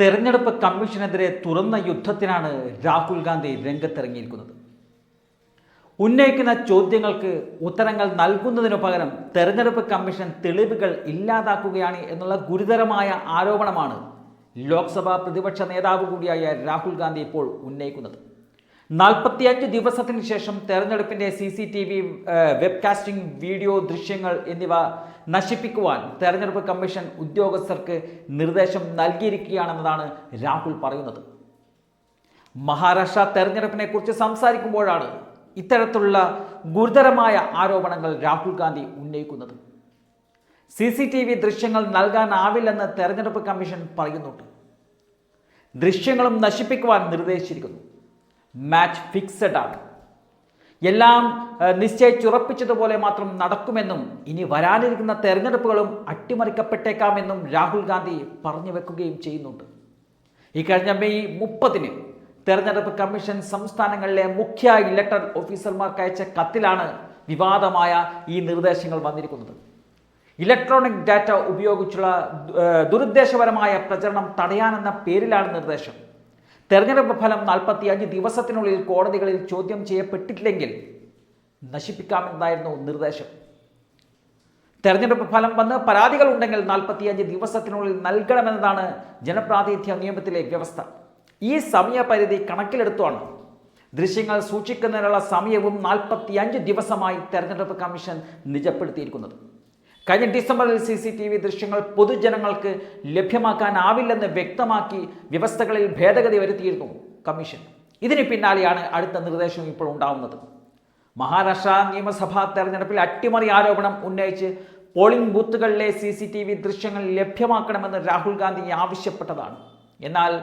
തെരഞ്ഞെടുപ്പ് കമ്മീഷനെതിരെ തുറന്ന യുദ്ധത്തിനാണ് രാഹുൽ ഗാന്ധി രംഗത്തിറങ്ങിയിരിക്കുന്നത്. ഉന്നയിക്കുന്ന ചോദ്യങ്ങൾക്ക് ഉത്തരങ്ങൾ നൽകുന്നതിനു പകരം തെരഞ്ഞെടുപ്പ് കമ്മീഷൻ തെളിവുകൾ ഇല്ലാതാക്കുകയാണ് എന്നുള്ള ഗുരുതരമായ ആരോപണമാണ് ലോക്സഭാ പ്രതിപക്ഷ നേതാവ് കൂടിയായ രാഹുൽ ഗാന്ധി ഇപ്പോൾ ഉന്നയിക്കുന്നത്. നാൽപ്പത്തിയഞ്ച് ദിവസത്തിന് ശേഷം തെരഞ്ഞെടുപ്പിന്റെ C C T V webcasting video ദൃശ്യങ്ങൾ എന്നിവ നശിപ്പിക്കുവാൻ തെരഞ്ഞെടുപ്പ് കമ്മീഷൻ ഉദ്യോഗസ്ഥർക്ക് നിർദ്ദേശം നൽകിയിരിക്കുകയാണെന്നതാണ് രാഹുൽ പറയുന്നത്. മഹാരാഷ്ട്ര തെരഞ്ഞെടുപ്പിനെ കുറിച്ച് സംസാരിക്കുമ്പോഴാണ് ഇത്തരത്തിലുള്ള ഗുരുതരമായ ആരോപണങ്ങൾ രാഹുൽ ഗാന്ധി ഉന്നയിക്കുന്നത്. സി സി ടി വി ദൃശ്യങ്ങൾ നൽകാനാവില്ലെന്ന് തെരഞ്ഞെടുപ്പ് കമ്മീഷൻ പറയുന്നുണ്ട്. ദൃശ്യങ്ങളും നശിപ്പിക്കുവാൻ നിർദ്ദേശിച്ചിരിക്കുന്നു. മാച്ച് ഫിക്സഡ് ആണ്. എല്ലാം നിശ്ചയിച്ചുറപ്പിച്ചതുപോലെ മാത്രം നടക്കുമെന്നും ഇനി വരാനിരിക്കുന്ന തെരഞ്ഞെടുപ്പുകളും അട്ടിമറിക്കപ്പെട്ടേക്കാമെന്നും രാഹുൽ ഗാന്ധി പറഞ്ഞു വെക്കുകയും ചെയ്യുന്നുണ്ട്. ഇക്കഴിഞ്ഞ മെയ് മുപ്പതിന് തെരഞ്ഞെടുപ്പ് കമ്മീഷൻ സംസ്ഥാനങ്ങളിലെ മുഖ്യ ഇലക്ടറൽ ഓഫീസർമാർക്ക് അയച്ച കത്തിലാണ് വിവാദമായ ഈ നിർദ്ദേശങ്ങൾ വന്നിരിക്കുന്നത്. ഇലക്ട്രോണിക് ഡാറ്റ ഉപയോഗിച്ചുള്ള ദുരുദ്ദേശപരമായ പ്രചരണം തടയാനെന്ന പേരിലാണ് നിർദ്ദേശം. തെരഞ്ഞെടുപ്പ് ഫലം നാൽപ്പത്തിയഞ്ച് ദിവസത്തിനുള്ളിൽ കോടതികളിൽ ചോദ്യം ചെയ്യപ്പെട്ടിട്ടില്ലെങ്കിൽ നശിപ്പിക്കാമെന്നായിരുന്നു നിർദ്ദേശം. തെരഞ്ഞെടുപ്പ് ഫലം വന്ന് പരാതികൾ ഉണ്ടെങ്കിൽ നാൽപ്പത്തിയഞ്ച് ദിവസത്തിനുള്ളിൽ നൽകണമെന്നതാണ് ജനപ്രാതിനിധ്യ നിയമത്തിലെ വ്യവസ്ഥ. ഈ സമയപരിധി കണക്കിലെടുത്താണ്. ദൃശ്യങ്ങൾ സൂക്ഷിക്കുന്നതിനുള്ള സമയവും നാൽപ്പത്തിയഞ്ച് ദിവസമായി തെരഞ്ഞെടുപ്പ് കമ്മീഷൻ നിജപ്പെടുത്തിയിരിക്കുന്നത്. കഴിഞ്ഞ ഡിസംബറിൽ സി സി ടി വി ദൃശ്യങ്ങൾ പൊതുജനങ്ങൾക്ക് ലഭ്യമാക്കാനാവില്ലെന്ന് വ്യക്തമാക്കി വ്യവസ്ഥകളിൽ ഭേദഗതി വരുത്തിയിരുന്നു കമ്മീഷൻ. ഇതിന് പിന്നാലെയാണ് അടുത്ത നിർദ്ദേശം ഇപ്പോൾ ഉണ്ടാവുന്നത്. മഹാരാഷ്ട്ര നിയമസഭാ തെരഞ്ഞെടുപ്പിൽ അട്ടിമറി ആരോപണം ഉന്നയിച്ച് പോളിംഗ് ബൂത്തുകളിലെ സി സി ടി വി ദൃശ്യങ്ങൾ ലഭ്യമാക്കണമെന്ന് രാഹുൽ ഗാന്ധി ആവശ്യപ്പെട്ടതാണ്. എന്നാൽ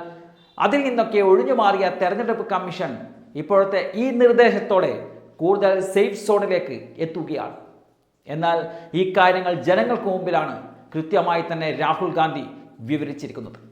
അതിൽ നിന്നൊക്കെ ഒഴിഞ്ഞു മാറിയ തെരഞ്ഞെടുപ്പ് കമ്മീഷൻ ഇപ്പോഴത്തെ ഈ നിർദ്ദേശത്തോടെ കൂടുതൽ സേഫ് സോണിലേക്ക് എത്തുകയാണ്. എന്നാൽ ഈ കാര്യങ്ങൾ ജനങ്ങൾക്ക് മുമ്പിലാണ് കൃത്യമായി തന്നെ രാഹുൽ ഗാന്ധി വിവരിച്ചിരിക്കുന്നത്.